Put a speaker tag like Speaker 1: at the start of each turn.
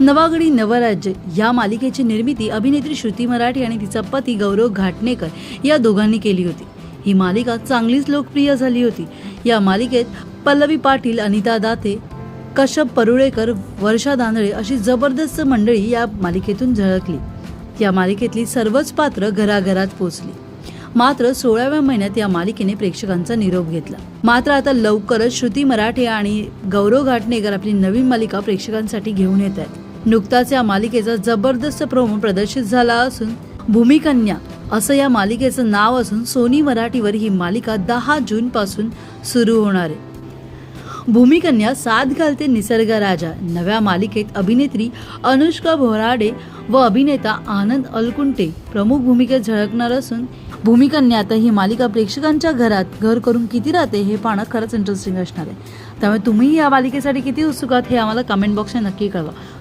Speaker 1: नवागडी नवराज्य या मालिकेची निर्मिती अभिनेत्री श्रुती मराठी आणि तिचा पती गौरव घाटणेकर या दोघांनी केली होती. ही मालिका चांगलीच लोकप्रिय झाली होती. या मालिकेत पल्लवी पाटील अनिता दाते कश्यप परुळेकर वर्षा दांदळे अशी जबरदस्त मंडळी या मालिकेतून झळकली. या मालिकेतली सर्वच पात्र घराघरात पोचली मात्र सोळाव्या महिन्यात या मालिकेने प्रेक्षकांचा निरोप घेतला. मात्र आता लवकरच श्रुती मराठे आणि गौरव घाटणेकर आपली नवीन मालिका प्रेक्षकांसाठी घेऊन येत आहेत. नुकताच या मालिकेचा जबरदस्त प्रोमो प्रदर्शित झाला असून भूमिकन्या असं या मालिकेचं नाव असून सोनी मराठीवर ही मालिका दहा जून पासून सुरू होणार आहे. भूमिकन्या साथ घालते निसर्ग राजा नव्या मालिकेत अभिनेत्री अनुष्का भोराडे व अभिनेता आनंद अलकुंटे प्रमुख भूमिकेत झळकणार असून भूमिकन्या आता ही मालिका प्रेक्षकांच्या घरात घर करून किती राहते हे पाहणं खरंच इंटरेस्टिंग असणार आहे. त्यामुळे तुम्ही या मालिकेसाठी किती उत्सुक आहात हे आम्हाला कमेंट बॉक्सने नक्की कळवा.